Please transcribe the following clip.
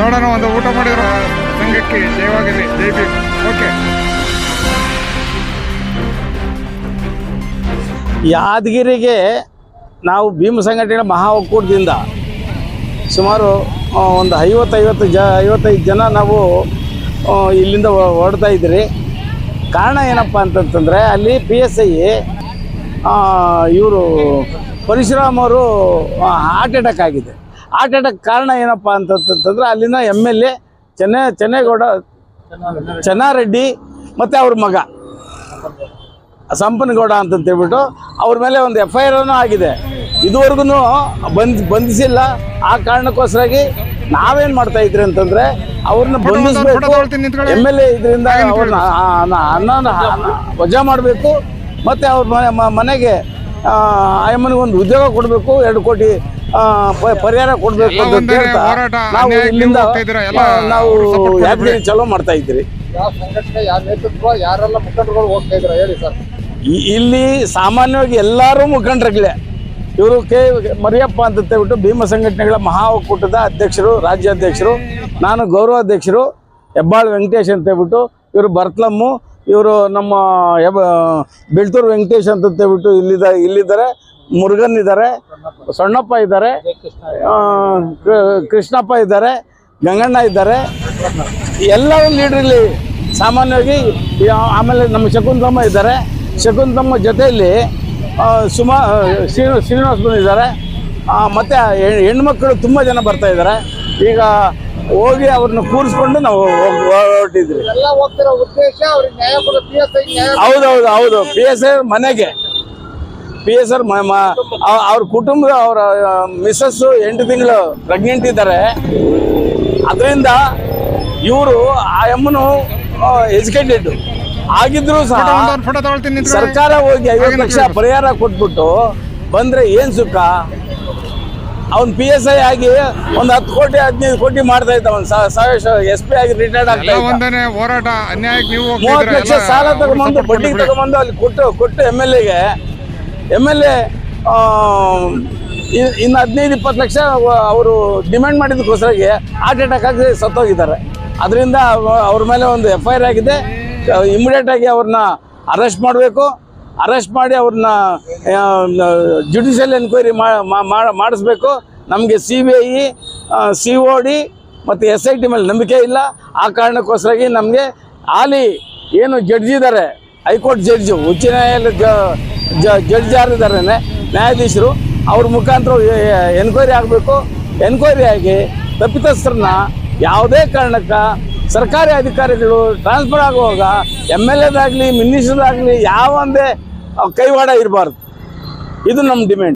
ನೋಡೋಣ, ಒಂದು ಊಟ ಮಾಡಿದ್ರು ಸಂಘಕ್ಕೆ ಜಯವಾಗಲಿ. ಜೈ ಓಕೆ. ಯಾದಗಿರಿಗೆ ನಾವು ಭೀಮ ಸಂಘಟನೆ ಮಹಾ ಒಕ್ಕೂಟದಿಂದ ಸುಮಾರು ಒಂದು ಐವತ್ತೈವತ್ತು ಜ, ಐವತ್ತೈದು ಜನ ನಾವು ಇಲ್ಲಿಂದ ಹೊಡ್ತಾ ಇದ್ದೀರಿ. ಕಾರಣ ಏನಪ್ಪ ಅಂತಂತಂದರೆ, ಅಲ್ಲಿ ಪಿ ಎಸ್ ಐ ಇವರು ಪರಶುರಾಮ್ ಅವರು ಹಾರ್ಟ್ ಅಟ್ಯಾಕ್ ಆಗಿದೆ. ಹಾರ್ಟ್ ಅಟ್ಯಾಕ್ ಕಾರಣ ಏನಪ್ಪ ಅಂತಂತಂದ್ರೆ ಅಲ್ಲಿನ ಎಂ ಎಲ್ ಎ ಚೆನ್ನ ಚೆನ್ನೇಗೌಡ ಚೆನ್ನಾರೆಡ್ಡಿ ಮತ್ತು ಅವ್ರ ಮಗ. ಸಂಪನಗೌಡ ಅಂತಂತೇಳ್ಬಿಟ್ಟು ಅವ್ರ ಮೇಲೆ ಒಂದು ಎಫ್ ಐ ಆರ್ನೂ ಆಗಿದೆ. ಇದುವರೆಗೂ ಬಂದ್ ಬಂಧಿಸಿಲ್ಲ. ಆ ಕಾರಣಕ್ಕೋಸ್ಕರಾಗಿ ನಾವೇನು ಮಾಡ್ತಾ ಇದ್ರಿ ಅಂತಂದ್ರೆ ಅವ್ರನ್ನ ಬಂಧಿಸಬೇಕು. ಎಂ ಎಲ್ ಎ ಇದರಿಂದ ಅವ್ರನ್ನ ಅನ್ನ ವಜಾ ಮಾಡಬೇಕು. ಮತ್ತು ಅವ್ರ ಮನೆ- ಮನೆಗೆ ಆ ಅಮ್ಮನಿಗೆ ಒಂದು ಉದ್ಯೋಗ ಕೊಡಬೇಕು. ಎರಡು ಕೋಟಿ ಪರಿಹಾರ ಕೊಡ್ಬೇಕು ಅಂತ ಹೇಳ್ತಾ ನಾವು ಇಲ್ಲಿಂದ ನೀವು ಯಾದಗಿರಿ ಚಲೋ ಮಾಡ್ತಾ ಇದ್ರಿ ಯಾವ ಸಂಘಟನೆ ಯಾವ ನೇತೃತ್ವ ಯಾರೆಲ್ಲ ಮುಖಂಡರುಗಳು ಹೋಗ್ತಾ ಇದ್ರ ಹೇಳಿ ಸರ್. ಇಲ್ಲಿ ಸಾಮಾನ್ಯವಾಗಿ ಎಲ್ಲರೂ ಮುಖಂಡರುಗಳೇ. ಇವರು ಕೆ ಮರಿಯಪ್ಪ ಅಂತ ಹೇಳ್ಬಿಟ್ಟು ಭೀಮ ಸಂಘಟನೆಗಳ ಮಹಾ ಒಕ್ಕೂಟದ ಅಧ್ಯಕ್ಷರು ರಾಜ್ಯಾಧ್ಯಕ್ಷರು ನಾನು ಗೌರವಾಧ್ಯಕ್ಷರು ಹೆಬ್ಬಾಳ್ ವೆಂಕಟೇಶ್ ಅಂತ ಹೇಳ್ಬಿಟ್ಟು ಇವರು ಬರ್ತ್ಲಮ್ಮು ಇವರು ನಮ್ಮ ಬೆಳ್ತೂರು ವೆಂಕಟೇಶ್ ಅಂತ ಹೇಳ್ಬಿಟ್ಟು ಇಲ್ಲಿದ ಇಲ್ಲಿದ್ದಾರೆ. ಮುರುಗನ್ ಇದ್ದಾರೆ. ಸಣ್ಣಪ್ಪ ಇದ್ದಾರೆ. ಕೃಷ್ಣಪ್ಪ ಇದ್ದಾರೆ. ಗಂಗಣ್ಣ ಇದ್ದಾರೆ. ಎಲ್ಲರೂ ಲೀಡ್ರಲ್ಲಿ ಸಾಮಾನ್ಯವಾಗಿ ಆಮೇಲೆ ನಮ್ಮ ಶಕುಂತಮ್ಮ ಇದ್ದಾರೆ. ಶಕುಂತಮ್ಮ ಜೊತೆಯಲ್ಲಿ ಸುಮಾ ಆ, ಶ್ರೀ ಶ್ರೀನಿವಾಸ್ ಬಂದಿದ್ದಾರೆ ಮತ್ತು ಹೆಣ್ಮಕ್ಳು ತುಂಬ ಜನ ಬರ್ತಾ ಇದ್ದಾರೆ. ಈಗ ಹೋಗಿ ಅವ್ರನ್ನ ಕೂರಿಸ್ಕೊಂಡು ನಾವು ಹೊರಟಿದ್ವಿ. ಹೌದೌದು ಹೌದು ಪಿ ಎಸ್ ಐ ಮನೆಗೆ. ಪಿ ಎಸ್ ಆರ್ ಅವ್ರ ಕುಟುಂಬದ ಅವರ ಮಿಸ್ಸಸ್ಸು ಎಂಟು ತಿಂಗಳು ಪ್ರೆಗ್ನೆಂಟ್ ಇದ್ದಾರೆ. ಅದರಿಂದ ಇವರು ಆ ಅಮ್ಮನು ಎಜುಕೇಟೆಡ್ ಆಗಿದ್ರು ಸಹ. ಸರ್ಕಾರ ಹೋಗಿ ಐವತ್ತು ಲಕ್ಷ ಪರಿಹಾರ ಕೊಟ್ಬಿಟ್ಟು ಬಂದ್ರೆ ಏನ್ ಸುಖ? ಅವ್ನು ಪಿ ಎಸ್ ಐ ಆಗಿ ಒಂದು ಹತ್ತು ಕೋಟಿ ಹದಿನೈದು ಕೋಟಿ ಮಾಡ್ತಾ ಇದ್ದ ಅವ್ನು. ಎಸ್ ಪಿ ಆಗಿ ರಿಟೈರ್ಡ್ ಆಗ್ತಾ ಇದ್ದ. ಹೋರಾಟ ಅನ್ಯಾಯಕ್ಕೆ ನೀವು ಹೋಗ್ತಾ ಮೂವತ್ತು ಲಕ್ಷ ಸಾಲ ತಗೊಂಬಂದು ತಗೊಂಡ್ಬಂದು ತಗೊಂಬಂದು ಅಲ್ಲಿ ಕೊಟ್ಟು ಕೊಟ್ಟು ಎಂ ಎಲ್ ಎಗೆ ಎಂ ಎಲ್ ಎ ಇನ್ನು ಹದಿನೈದು ಇಪ್ಪತ್ತು ಲಕ್ಷ ಅವರು ಡಿಮ್ಯಾಂಡ್ ಮಾಡಿದ್ದಕ್ಕೋಸ್ಕರಾಗಿ ಹಾರ್ಟ್ ಅಟ್ಯಾಕ್ ಆಗಿ ಸತ್ತೋಗಿದ್ದಾರೆ. ಅದರಿಂದ ಅವ್ರ ಮೇಲೆ ಒಂದು ಎಫ್ ಐ ಆರ್ ಆಗಿದೆ. ಇಮಿಡಿಯೇಟ್ ಆಗಿ ಅವ್ರನ್ನ ಅರೆಸ್ಟ್ ಮಾಡಬೇಕು. ಅರೆಸ್ಟ್ ಮಾಡಿ ಅವ್ರನ್ನ ಜುಡಿಷಿಯಲ್ ಎನ್ಕ್ವೈರಿ ಮಾಡಿಸ್ಬೇಕು. ನಮಗೆ C B I C O D ಮತ್ತು ಎಸ್ ಐ ಟಿ ಮೇಲೆ ನಂಬಿಕೆ ಇಲ್ಲ. ಆ ಕಾರಣಕ್ಕೋಸ್ಕರಾಗಿ ನಮಗೆ ಆಲಿ ಏನು ಜಡ್ಜ್ ಇದ್ದಾರೆ ಹೈಕೋರ್ಟ್ ಜಡ್ಜು ಉಚ್ಚ ನ್ಯಾಯಾಲಯದ ಜಡ್ಜ್ ಯಾರಿದ್ದಾರೆ ನ್ಯಾಯಾಧೀಶರು, ಅವ್ರ ಮುಖಾಂತರ ಎನ್ಕ್ವೈರಿ ಆಗಬೇಕು. ಎನ್ಕ್ವೈರಿ ಆಗಿ ತಪ್ಪಿತಸ್ಥರನ್ನ ಯಾವುದೇ ಕಾರಣಕ್ಕೆ ಸರ್ಕಾರಿ ಅಧಿಕಾರಿಗಳು ಟ್ರಾನ್ಸ್ಫರ್ ಆಗುವಾಗ ಎಂ ಎಲ್ ಎದಾಗಲಿ ಮಿನಿಸ್ಟರ್ದಾಗಲಿ ಯಾವ ಒಂದೇ ಕೈವಾಡ ಇರಬಾರ್ದು. ಇದು ನಮ್ಮ ಡಿಮ್ಯಾಂಡ್.